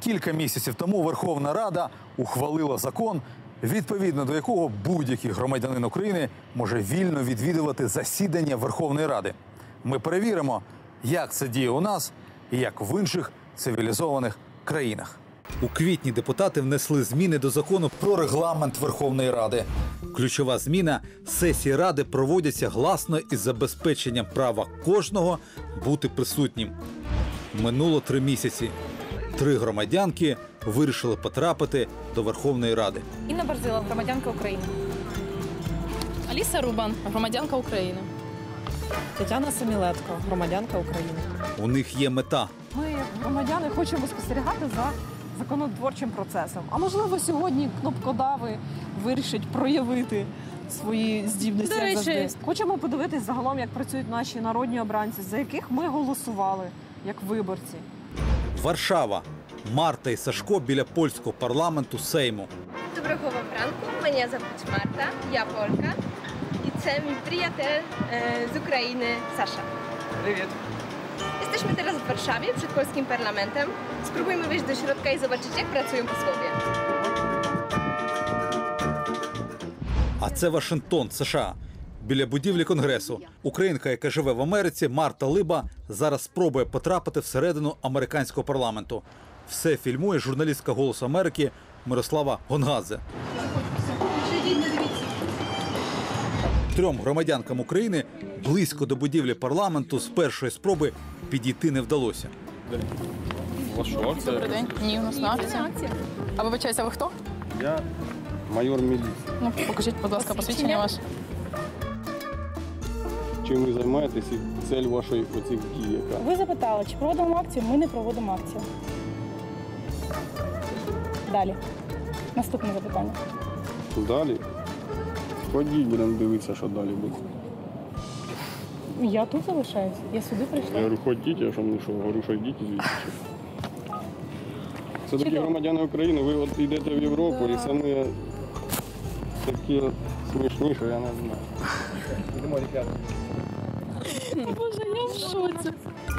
Кілька місяців тому Верховна Рада ухвалила закон, відповідно до якого будь-який громадянин України може вільно відвідувати засідання Верховної Ради. Ми перевіримо, як це діє у нас і як в інших цивілізованих країнах. У квітні депутати внесли зміни до закону про регламент Верховної Ради. Ключова зміна сесії ради проводяться гласно із забезпеченням права кожного бути присутнім. Минуло три місяці. Три громадянки вирішили потрапити до Верховної Ради. Інна Барзила, громадянка України. Аліса Рубан, громадянка України. Тетяна Семілетко, громадянка України. У них є мета Ми, громадяни, хочемо спостерігати за законотворчим процесом. А можливо, сьогодні кнопкодави вирішать проявити свої здібності. До як речі- завжди. Хочемо подивитись загалом, як працюють наші народні обранці, за яких ми голосували як виборці. Варшава. Марта і Сашко біля польського парламенту Сейму. Доброго вам ранку. Мене звуть Марта, я Полька. І це мій приятель e, z Ukrainy, Sasza. Привіт. Jesteśmy teraz w Warszawie przed polskim parlamentem. Spróbujmy wejść do środka i zobaczyć, jak pracują posłowie. А це Вашингтон, США. Біля будівлі конгресу. Українка, яка живе в Америці, Марта Либа, зараз спробує потрапити всередину американського парламенту. Все фільмує журналістка Голосу Америки Мирослава Гонгадзе. Трьом громадянкам України близько до будівлі парламенту з першої спроби підійти не вдалося. Добрий день. Ні, у нас не акція. А вибачаюся, ви хто? Я майор міліції. Ну, покажіть, будь ласка, посвідчення ваше. Чим ви займаєтесь і цель вашої оцих дій, яка? Ви запитали, чи проводимо акцію? Ми не проводимо акцію. Далі. Наступне запитання. Далі? Ходіть, будемо дивитися, що далі буде. Я тут залишаюсь. Я сюди Я прийшла. говорю, ходіть, я що мені що, говорю, що йдіть звідси. Це такі Чудово. громадяни України, ви от йдете в Європу і самі такі смішні, що я не знаю. Боже, я в шоці.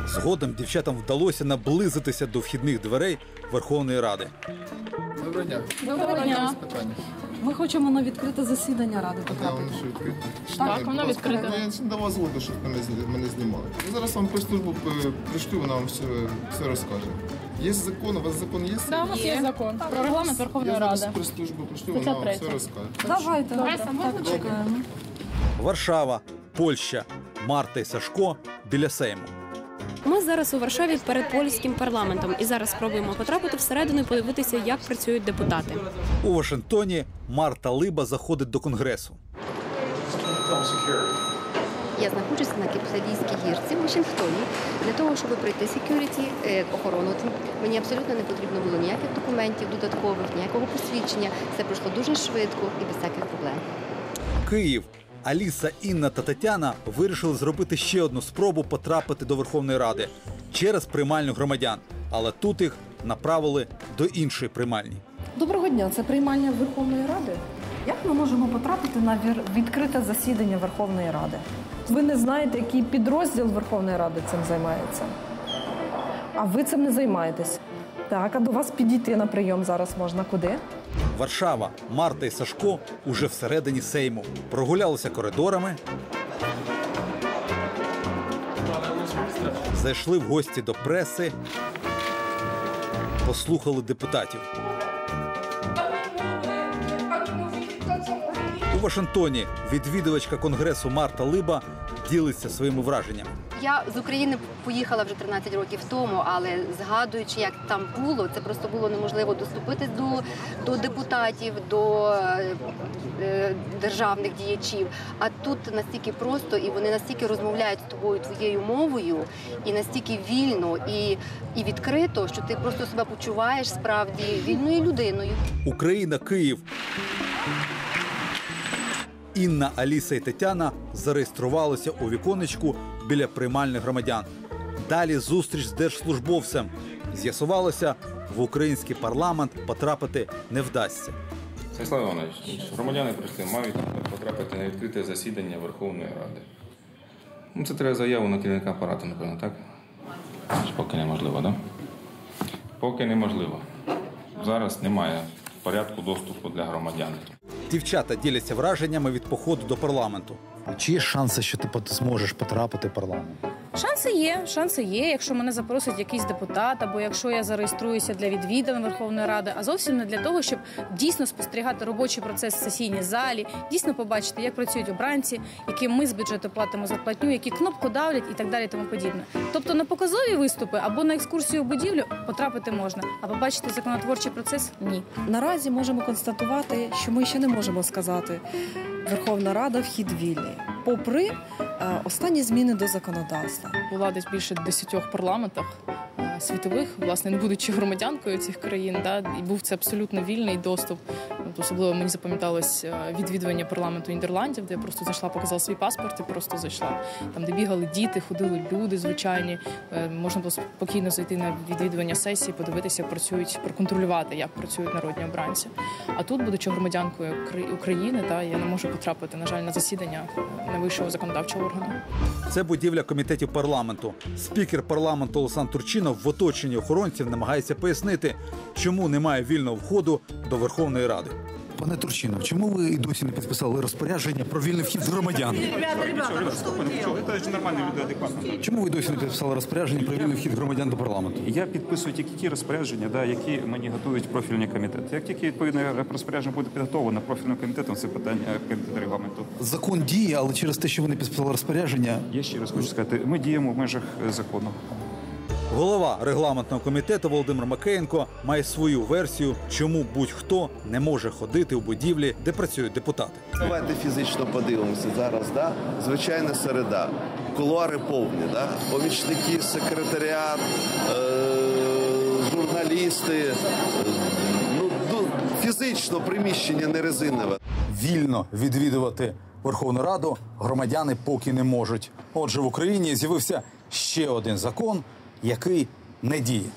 Згодом дівчатам вдалося наблизитися до вхідних дверей Верховної Ради. Доброго дня. Доброго дня. Ми хочемо на відкрите засідання ради потрапити. що відкрите. Так, воно відкрите. Я давав згоду, щоб мене, знімали. Я зараз вам прес-службу е, пришлю, вона вам все, все розкаже. Є закон, у вас закон є? Да, у нас є закон про регламент Я Верховної зараз Ради. прес-службу пришлю, Стаття вона вам все розкаже. Давайте, так, чекаємо. Варшава, Польща, Марта і Сашко біля Сейму. Ми зараз у Варшаві перед польським парламентом і зараз спробуємо потрапити всередину і подивитися, як працюють депутати. У Вашингтоні Марта Либа заходить до конгресу. Я знаходжуся на Кіпсалійській гірці в Вашингтоні для того, щоб пройти security, е, охорону. Мені абсолютно не потрібно було ніяких документів додаткових, ніякого посвідчення. Все пройшло дуже швидко і без всяких проблем. Київ. Аліса, Інна та Тетяна вирішили зробити ще одну спробу потрапити до Верховної Ради через приймальню громадян. Але тут їх направили до іншої приймальні. Доброго дня, це приймальня Верховної Ради. Як ми можемо потрапити на відкрите засідання Верховної Ради? Ви не знаєте, який підрозділ Верховної Ради цим займається. А ви цим не займаєтесь. Так, а до вас підійти на прийом зараз можна куди? Варшава, Марта і Сашко уже всередині Сейму. Прогулялися коридорами. Зайшли в гості до преси, послухали депутатів. У Вашингтоні відвідувачка конгресу Марта Либа ділиться своїми враженнями. Я з України поїхала вже 13 років тому, але згадуючи, як там було, це просто було неможливо доступитись до, до депутатів, до е, е, державних діячів. А тут настільки просто, і вони настільки розмовляють з тобою твоєю мовою, і настільки вільно і, і відкрито, що ти просто себе почуваєш справді вільною людиною. Україна, Київ. Інна, Аліса і Тетяна зареєструвалися у віконечку біля приймальних громадян. Далі зустріч з держслужбовцем. З'ясувалося, в український парламент потрапити не вдасться. Станіслав Іванович, громадяни прийшли, мають потрапити на відкрите засідання Верховної Ради. Ну, це треба заяву на керівника апарату, напевно, так? Поки неможливо, так? Да? Поки неможливо. зараз немає порядку доступу для громадян. Дівчата діляться враженнями від походу до парламенту. Чи є шанси, що ти зможеш потрапити в парламент? Шанси є, шанси є, якщо мене запросить якийсь депутат, або якщо я зареєструюся для відвідин Верховної Ради, а зовсім не для того, щоб дійсно спостерігати робочий процес в сесійній залі, дійсно побачити, як працюють обранці, яким ми з бюджету платимо зарплатню, які кнопку давлять і так далі, тому подібне. Тобто на показові виступи або на екскурсію в будівлю потрапити можна, а побачити законотворчий процес ні. Наразі можемо констатувати, що ми ще не можемо сказати Верховна Рада вхід вільний, попри останні зміни до законодавства. Була десь більше десятьох парламентах е, світових, власне, не будучи громадянкою цих країн, да, і був це абсолютно вільний доступ. Особливо мені запам'яталось е, відвідування парламенту Нідерландів, де я просто зайшла, показала свій паспорт і просто зайшла. Там, де бігали діти, ходили люди звичайні. Е, Можна було спокійно зайти на відвідування сесії, подивитися, як працюють, проконтролювати, як працюють народні обранці. А тут, будучи громадянкою України, та я не можу потрапити, на жаль, на засідання найвищого законодавчого органу. Це будівля комітетів парламенту. Спікер парламенту Олександр Турчинов в оточенні охоронців намагається пояснити, чому немає вільного входу до Верховної Ради. Пане Турчинов, чому ви і досі не підписали розпорядження про вільний вхід громадян? Чому ви досі не підписали розпорядження про вільний вхід громадян до парламенту? Я підписую тільки ті розпорядження, да, які мені готують профільні комітети. Як тільки відповідне розпорядження буде підготовлено профільним комітетом, це питання комітету регламенту. Закон діє, але через те, що ви не підписали розпорядження, Я ще раз хочу сказати, ми діємо в межах е, закону. Голова регламентного комітету Володимир Макеєнко має свою версію, чому будь-хто не може ходити у будівлі, де працюють депутати. Давайте фізично подивимося зараз. Да? Звичайна середа. Кулуари повні, да? помічники, секретаріат, е- журналісти. Ну, ну, фізично приміщення не резинове. Вільно відвідувати Верховну Раду громадяни поки не можуть. Отже, в Україні з'явився ще один закон, який не діє.